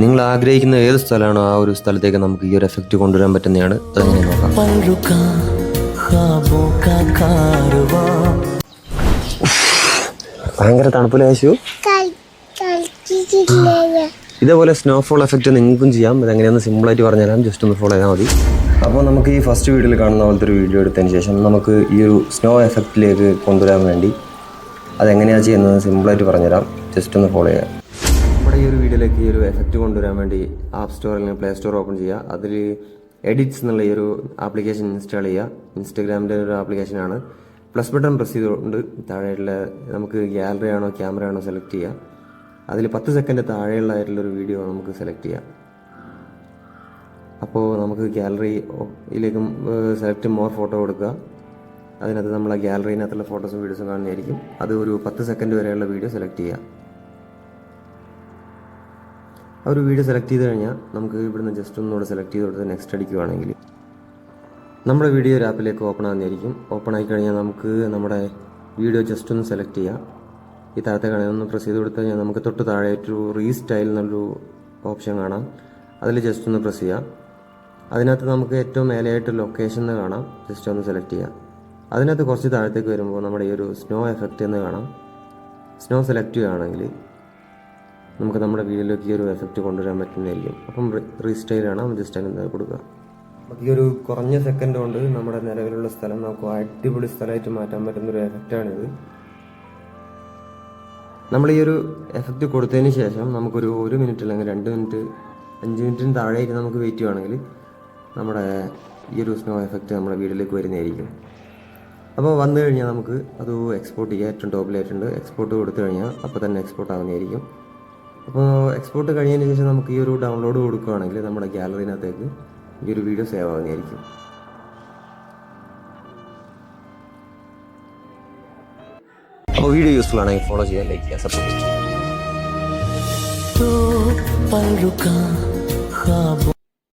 നിങ്ങൾ ആഗ്രഹിക്കുന്ന ഏത് സ്ഥലമാണോ ആ ഒരു സ്ഥലത്തേക്ക് നമുക്ക് ഈ ഒരു എഫക്റ്റ് കൊണ്ടുവരാൻ പറ്റുന്നതാണ്. അതങ്ങനെ നോക്കാം? ഭയങ്കര തണുപ്പ് ലേശു ഇതേപോലെ സ്നോഫോൾ എഫക്റ്റ് നിങ്ങൾക്കും ചെയ്യാം. അതെങ്ങനെയാണെന്ന് സിമ്പിളായിട്ട് പറഞ്ഞുതരാം. ജസ്റ്റ് ഒന്ന് ഫോളോ ചെയ്താൽ മതി. അപ്പോൾ നമുക്ക് ഈ ഫസ്റ്റ് വീഡിയോയിൽ കാണുന്ന പോലത്തെ ഒരു വീഡിയോ എടുത്തതിന് ശേഷം നമുക്ക് ഈ ഒരു സ്നോ എഫക്റ്റിലേക്ക് കൊണ്ടുവരാൻ വേണ്ടി അതെങ്ങനെയാണ് ചെയ്യുന്നത് സിമ്പിളായിട്ട് പറഞ്ഞുതരാം. ജസ്റ്റ് ഒന്ന് ഫോളോ ചെയ്യാം. നമ്മുടെ ഈ ഒരു വീഡിയോയിലേക്ക് ഈ ഒരു എഫക്റ്റ് കൊണ്ടുവരാൻ വേണ്ടി ആപ്പ് സ്റ്റോർ അല്ലെങ്കിൽ പ്ലേ സ്റ്റോർ ഓപ്പൺ ചെയ്യുക. അതിൽ എഡിറ്റ്സ് എന്നുള്ള ഈ ഒരു ആപ്ലിക്കേഷൻ ഇൻസ്റ്റാൾ ചെയ്യുക. ഇൻസ്റ്റഗ്രാമിന്റെ ഒരു ആപ്ലിക്കേഷനാണ് പ്ലസ് ബട്ടൺ പ്രസ് ചെയ്തുകൊണ്ട് താഴെയുള്ള നമുക്ക് ഗ്യാലറി ആണോ ക്യാമറ ആണോ സെലക്ട് ചെയ്യുക. അതിൽ പത്ത് സെക്കൻഡ് താഴെയുള്ളതായിട്ടുള്ള ഒരു വീഡിയോ നമുക്ക് സെലക്ട് ചെയ്യാം അപ്പോൾ നമുക്ക് ഗാലറിയിലേക്കും സെലക്ട് മോർ ഫോട്ടോ കൊടുക്കുക. അതിനകത്ത് നമ്മൾ ആ ഗ്യാലറിനകത്തുള്ള ഫോട്ടോസും വീഡിയോസും കാണുന്നതായിരിക്കും. അത് ഒരു പത്ത് സെക്കൻഡ് വരെയുള്ള വീഡിയോ സെലക്ട് ചെയ്യുക. ആ ഒരു വീഡിയോ സെലക്ട് ചെയ്ത് കഴിഞ്ഞാൽ നമുക്ക് ഇവിടുന്ന് ജസ്റ്റ് ഒന്നുകൂടെ സെലക്ട് ചെയ്ത് കൊടുത്ത് നെക്സ്റ്റ് അടിക്കുവാണെങ്കിൽ നമ്മുടെ വീഡിയോ ഒരു ആപ്പിലേക്ക് ഓപ്പൺ ആകുന്നതായിരിക്കും ഓപ്പൺ ആയി കഴിഞ്ഞാൽ നമുക്ക് നമ്മുടെ വീഡിയോ ജസ്റ്റ് ഒന്ന് സെലക്ട് ചെയ്യാം. ഈ താഴത്തെ കാണാൻ ഒന്ന് പ്രസ് ചെയ്ത് കൊടുത്തു കഴിഞ്ഞാൽ നമുക്ക് തൊട്ട് താഴെ ഒരു റീസ്റ്റൈൽ എന്നൊരു ഓപ്ഷൻ കാണാം. അതിൽ ജസ്റ്റ് ഒന്ന് പ്രസ് ചെയ്യാം. അതിനകത്ത് നമുക്ക് ഏറ്റവും മേലെയായിട്ട് ലൊക്കേഷൻ എന്ന് കാണാം. ജസ്റ്റ് ഒന്ന് സെലക്ട് ചെയ്യാം. അതിനകത്ത് കുറച്ച് താഴത്തേക്ക് വരുമ്പോൾ നമ്മുടെ ഈ ഒരു സ്നോ എഫക്റ്റ് എന്ന് കാണാം. സ്നോ സെലക്ട് ചെയ്യുകയാണെങ്കിൽ നമുക്ക് നമ്മുടെ വീഡിയോയിലേക്ക് ഈ ഒരു എഫക്റ്റ് കൊണ്ടുവരാൻ പറ്റുന്നതായിരിക്കും. അപ്പം റീസ്റ്റൈലാണ് ജസ്റ്റ് അതിന് കൊടുക്കുക? അപ്പം ഈ ഒരു കുറഞ്ഞ സെക്കൻഡ് കൊണ്ട് നമ്മുടെ നിലവിലുള്ള സ്ഥലം നമുക്ക് അടിപൊളി സ്ഥലമായിട്ട് മാറ്റാൻ പറ്റുന്ന ഒരു എഫക്റ്റാണിത് നമ്മൾ ഈ ഒരു എഫക്റ്റ് കൊടുത്തതിന് ശേഷം നമുക്കൊരു ഒരു മിനിറ്റ് അല്ലെങ്കിൽ രണ്ട് മിനിറ്റ് അഞ്ച് മിനിറ്റിന് താഴെയായിട്ട് നമുക്ക് വെയിറ്റ് ചെയ്യുകയാണെങ്കിൽ നമ്മുടെ ഈ ഒരു സ്നോ എഫക്റ്റ് നമ്മുടെ വീഡിയോയിലേക്ക് വരുന്നതായിരിക്കും. അപ്പോൾ വന്നു കഴിഞ്ഞാൽ നമുക്ക് അത് എക്സ്പോർട്ട് ചെയ്യാം ഏറ്റവും ടോപ്പിലായിട്ടുണ്ട് എക്സ്പോർട്ട് കൊടുത്തു കഴിഞ്ഞാൽ അപ്പോൾ തന്നെ എക്സ്പോർട്ട് ആവുന്നതായിരിക്കും. അപ്പോൾ എക്സ്പോർട്ട് കഴിഞ്ഞതിന് ശേഷം നമുക്ക് ഈ ഒരു ഡൗൺലോഡ് കൊടുക്കുകയാണെങ്കിൽ നമ്മുടെ ഗ്യാലറിനകത്തേക്ക് ഈ ഒരു വീഡിയോ സേവ് ആകുന്നതായിരിക്കും അപ്പോൾ വീഡിയോ യൂസ്ഫുൾ ആണെങ്കിൽ ഫോളോ ചെയ്യാൻ ലൈക്ക് ചെയ്യാൻ സപ്പോർട്ട് ചെയ്യാം.